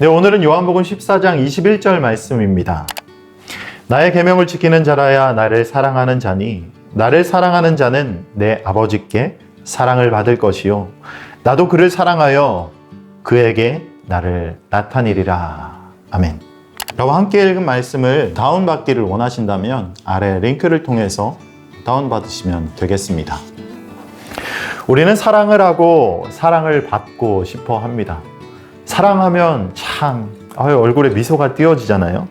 네, 오늘은 요한복음 14장 21절 말씀입니다. 나의 계명을 지키는 자라야 나를 사랑하는 자니 나를 사랑하는 자는 내 아버지께 사랑을 받을 것이요 나도 그를 사랑하여 그에게 나를 나타내리라. 아멘. 저와 함께 읽은 말씀을 다운받기를 원하신다면 아래 링크를 통해서 다운받으시면 되겠습니다. 우리는 사랑을 하고 사랑을 받고 싶어 합니다. 사랑하면 참 아유, 얼굴에 미소가 띄어지잖아요.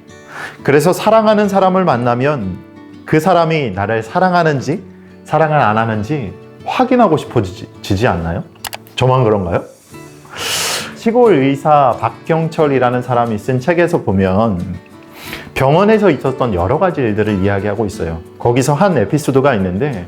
그래서 사랑하는 사람을 만나면 그 사람이 나를 사랑하는지 사랑을 안 하는지 확인하고 싶어지지 않나요? 저만 그런가요? 시골 의사 박경철이라는 사람이 쓴 책에서 보면 병원에서 있었던 여러 가지 일들을 이야기하고 있어요. 거기서 한 에피소드가 있는데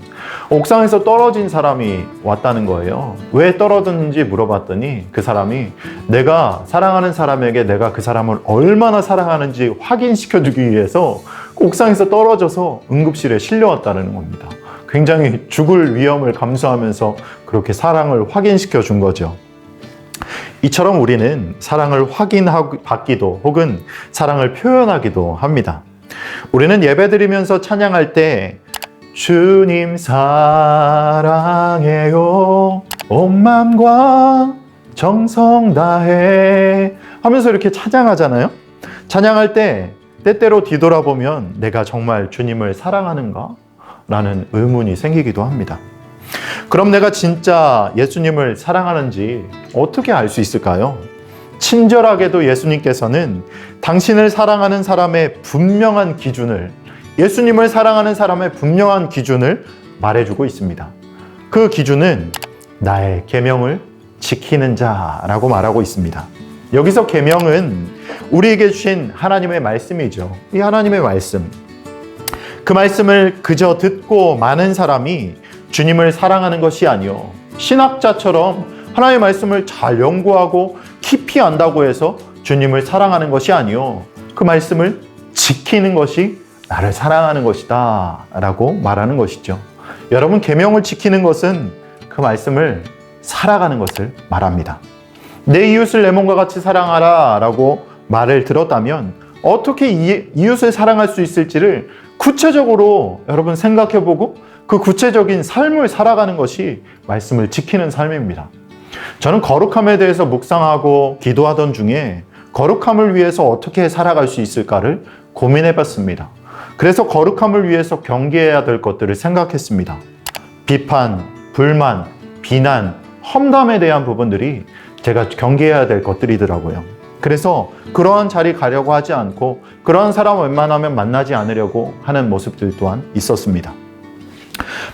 옥상에서 떨어진 사람이 왔다는 거예요. 왜 떨어졌는지 물어봤더니 그 사람이 내가 사랑하는 사람에게 내가 그 사람을 얼마나 사랑하는지 확인시켜 주기 위해서 옥상에서 떨어져서 응급실에 실려왔다는 겁니다. 굉장히 죽을 위험을 감수하면서 그렇게 사랑을 확인시켜 준 거죠. 이처럼 우리는 사랑을 확인받기도 혹은 사랑을 표현하기도 합니다. 우리는 예배드리면서 찬양할 때 주님 사랑해요 온 마음과 정성 다해 하면서 이렇게 찬양하잖아요. 찬양할 때 때때로 뒤돌아보면 내가 정말 주님을 사랑하는가? 라는 의문이 생기기도 합니다. 그럼 내가 진짜 예수님을 사랑하는지 어떻게 알 수 있을까요? 친절하게도 예수님께서는 당신을 사랑하는 사람의 분명한 기준을, 예수님을 사랑하는 사람의 분명한 기준을 말해주고 있습니다. 그 기준은 나의 계명을 지키는 자라고 말하고 있습니다. 여기서 계명은 우리에게 주신 하나님의 말씀이죠. 이 하나님의 말씀. 그 말씀을 그저 듣고 많은 사람이 주님을 사랑하는 것이 아니요. 신학자처럼 하나님의 말씀을 잘 연구하고 깊이 안다고 해서 주님을 사랑하는 것이 아니요. 그 말씀을 지키는 것이 나를 사랑하는 것이다. 라고 말하는 것이죠. 여러분, 계명을 지키는 것은 그 말씀을 살아가는 것을 말합니다. 내 이웃을 내 몸과 같이 사랑하라 라고 말을 들었다면 어떻게 이웃을 사랑할 수 있을지를 구체적으로 여러분 생각해보고 그 구체적인 삶을 살아가는 것이 말씀을 지키는 삶입니다. 저는 거룩함에 대해서 묵상하고 기도하던 중에 거룩함을 위해서 어떻게 살아갈 수 있을까를 고민해 봤습니다. 그래서 거룩함을 위해서 경계해야 될 것들을 생각했습니다. 비판, 불만, 비난, 험담에 대한 부분들이 제가 경계해야 될 것들이더라고요. 그래서 그러한 자리 가려고 하지 않고 그러한 사람 웬만하면 만나지 않으려고 하는 모습들 또한 있었습니다.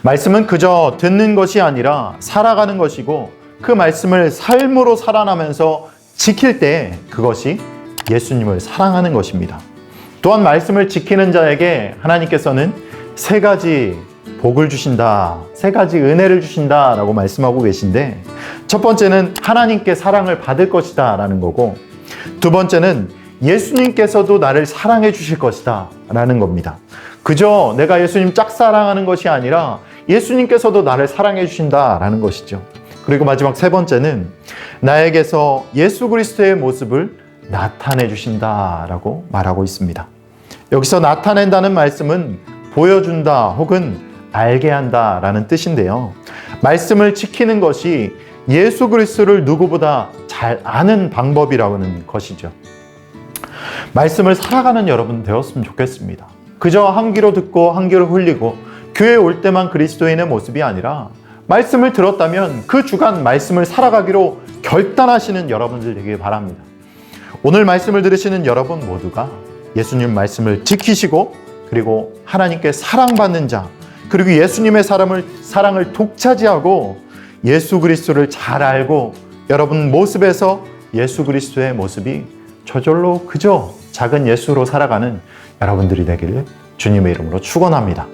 말씀은 그저 듣는 것이 아니라 살아가는 것이고 그 말씀을 삶으로 살아나면서 지킬 때 그것이 예수님을 사랑하는 것입니다. 또한 말씀을 지키는 자에게 하나님께서는 세 가지 복을 주신다, 세 가지 은혜를 주신다 라고 말씀하고 계신데 첫 번째는 하나님께 사랑을 받을 것이다 라는 거고 두 번째는 예수님께서도 나를 사랑해 주실 것이다 라는 겁니다. 그저 내가 예수님 짝사랑하는 것이 아니라 예수님께서도 나를 사랑해 주신다라는 것이죠. 그리고 마지막 세 번째는 나에게서 예수 그리스도의 모습을 나타내 주신다라고 말하고 있습니다. 여기서 나타낸다는 말씀은 보여준다 혹은 알게 한다라는 뜻인데요. 말씀을 지키는 것이 예수 그리스도를 누구보다 잘 아는 방법이라는 것이죠. 말씀을 살아가는 여러분 되었으면 좋겠습니다. 그저 한 귀로 듣고 한 귀로 흘리고 교회 올 때만 그리스도인의 모습이 아니라 말씀을 들었다면 그 주간 말씀을 살아가기로 결단하시는 여러분들 되길 바랍니다. 오늘 말씀을 들으시는 여러분 모두가 예수님 말씀을 지키시고 그리고 하나님께 사랑받는 자 그리고 예수님의 사람을 사랑을 독차지하고 예수 그리스도를 잘 알고 여러분 모습에서 예수 그리스도의 모습이 저절로 그저 작은 예수로 살아가는 여러분들이 되기를 주님의 이름으로 축원합니다.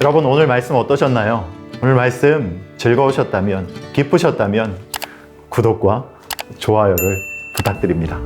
여러분 오늘 말씀 어떠셨나요? 오늘 말씀 즐거우셨다면 기쁘셨다면 구독과 좋아요를 부탁드립니다.